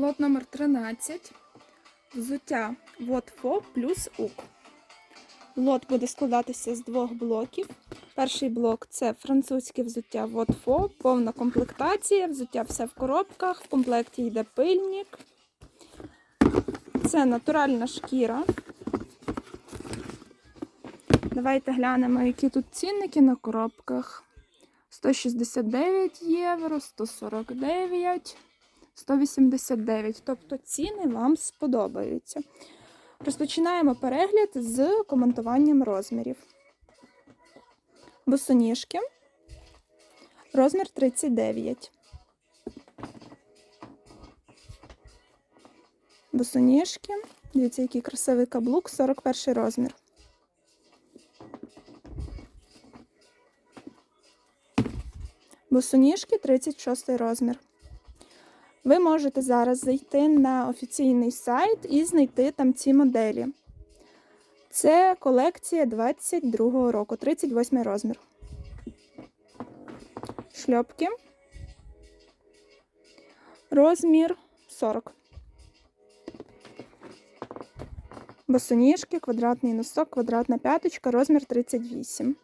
Лот номер 13. Взуття Вотфо плюс УК. Лот буде складатися з двох блоків. Перший блок це французьке взуття Вотфо, повна комплектація, взуття все в коробках, в комплекті йде пильник. Це натуральна шкіра. Давайте глянемо, які тут цінники на коробках. 169 євро, 149, 189. Тобто ціни вам сподобаються. Розпочинаємо перегляд з коментуванням розмірів. Босоніжки. Розмір 39. Босоніжки. Дивіться, який красивий каблук, 41 розмір. Босоніжки 36 розмір. Ви можете зараз зайти на офіційний сайт і знайти там ці моделі. Це колекція 22 року, 38 розмір. Шльопки. Розмір 40. Босоніжки, квадратний носок, квадратна п'яточка, розмір 38.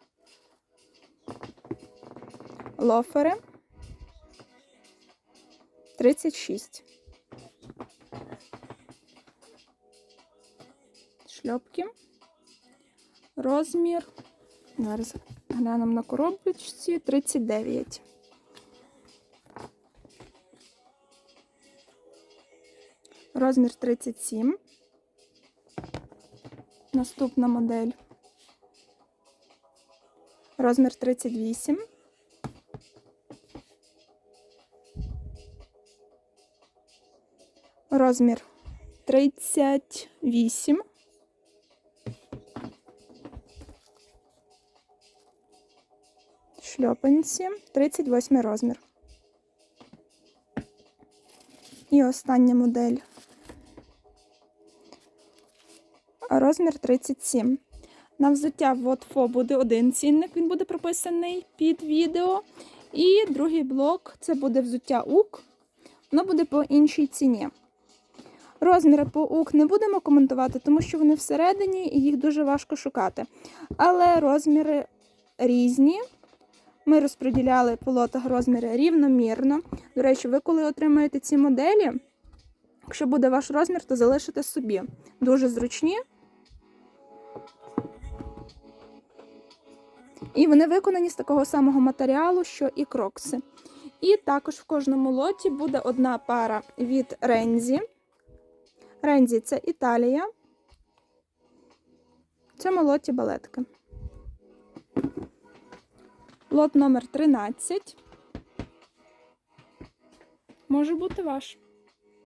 Лофери 36. Шльопки. Розмір. Зараз глянемо на коробочці 39. Розмір 37. Наступна модель. Розмір 38. Розмір 38. Шльопанці 38 розмір. І остання модель. Розмір 37. На взуття в Вотфо буде один цінник, він буде прописаний під відео. І другий блок це буде взуття УК. Воно буде по іншій ціні. Розміри по УК не будемо коментувати, тому що вони всередині і їх дуже важко шукати. Але розміри різні. Ми розподіляли по лотах розміри рівномірно. До речі, ви коли отримаєте ці моделі, якщо буде ваш розмір, то залишите собі. Дуже зручні. І вони виконані з такого самого матеріалу, що і крокси. І також в кожному лоті буде одна пара від Рензі. Рензі це Італія. В цьому лоті балетки. Лот номер 13. Може бути ваш.